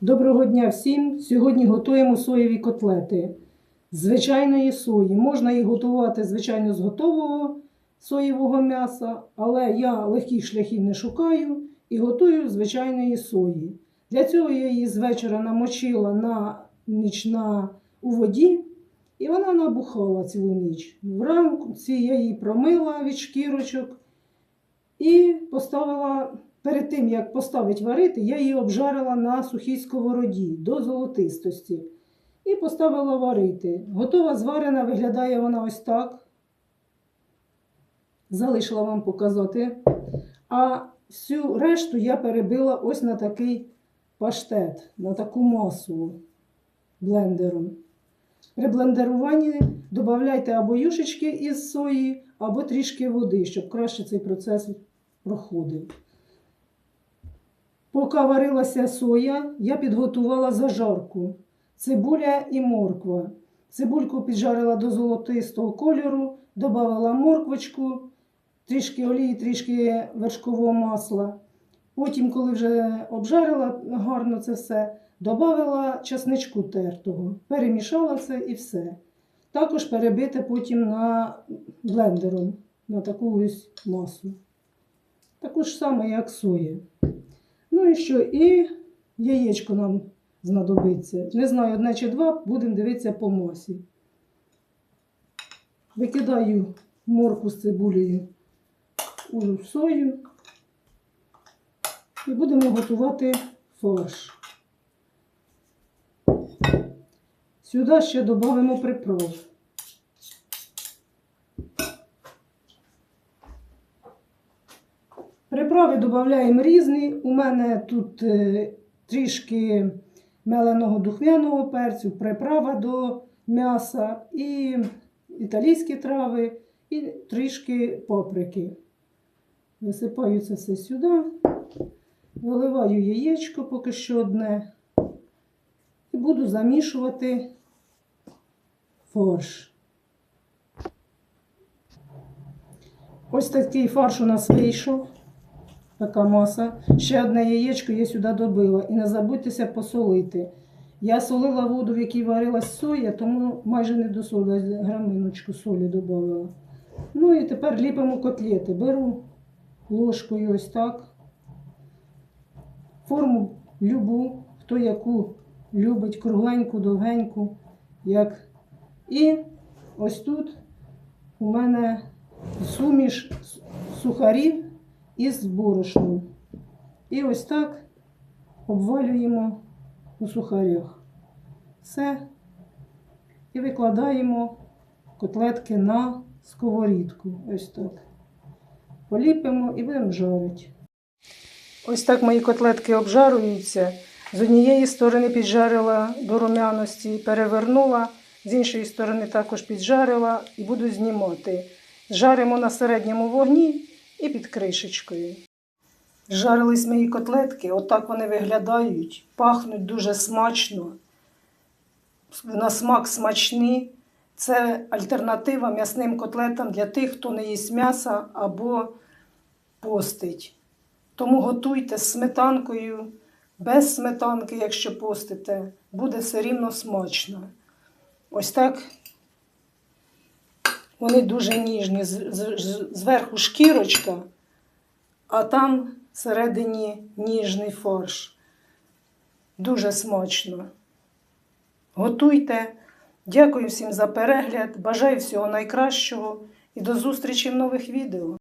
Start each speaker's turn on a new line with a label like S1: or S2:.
S1: Доброго дня всім! Сьогодні готуємо соєві котлети з звичайної сої. Можна їх готувати, звичайно, з готового соєвого м'яса, але я легких шляхів не шукаю і готую звичайної сої. Для цього я її з вечора намочила на ніч на, у воді, і вона набухала цілу ніч. Вранці я її промила від шкірочок і поставила перед тим, як поставити варити, я її обжарила на сухій сковороді до золотистості. І поставила варити. Готова зварена, виглядає вона ось так. Залишила вам показати. А всю решту я перебила ось на такий паштет, на таку масу блендером. При блендеруванні додавайте або юшечки із сої, або трішки води, щоб краще цей процес проходив. Поки варилася соя, я підготувала зажарку. Цибуля і морква. Цибульку піджарила до золотистого кольору, додала морквочку, трішки олії, трішки вершкового масла. Потім, коли вже обжарила гарно це все, додала часничку тертого, перемішала все і все. Також перебити потім на блендером на таку ось масу. Таку ж саме, як соя. І що? І яєчко нам знадобиться. Не знаю, одне чи два, будемо дивитися по масі. Викидаю морку з цибулею у сою і будемо готувати фарш. Сюди ще додамо приправ. Приправи додаємо різні. У мене тут е, трішки меленого духмяного перцю, приправа до м'яса, і італійські трави, і трішки паприки. Висипаю це все сюди, виливаю яєчко поки що одне. І буду замішувати фарш. Ось такий фарш у нас вийшов. Така маса. Ще одне яєчко я сюди добила. І не забудьтеся посолити. Я солила воду, в якій варилась соя, тому майже не досолила, граминочку солі додала. Ну і тепер ліпимо котлети. Беру ложкою ось так. Форму любу, хто яку любить, кругленьку, довгеньку. Як. І ось тут у мене суміш сухарів із борошном. І ось так обвалюємо у сухарях. Все. І викладаємо котлетки на сковорідку. Ось так. Поліпимо і будемо жарити. Ось так мої котлетки обжаруються. З однієї сторони піджарила до румяності, перевернула, з іншої сторони також піджарила і буду знімати. Жаримо на середньому вогні і під кришечкою. Жарились мої котлетки, отак вони виглядають, пахнуть дуже смачно. На смак смачні. Це альтернатива м'ясним котлетам для тих, хто не їсть м'яса або постить. Тому готуйте з сметанкою, без сметанки, якщо постите, буде все рівно смачно. Ось так вони дуже ніжні. Зверху шкірочка, а там всередині ніжний форш. Дуже смачно. Готуйте. Дякую всім за перегляд. Бажаю всього найкращого і до зустрічі в нових відео.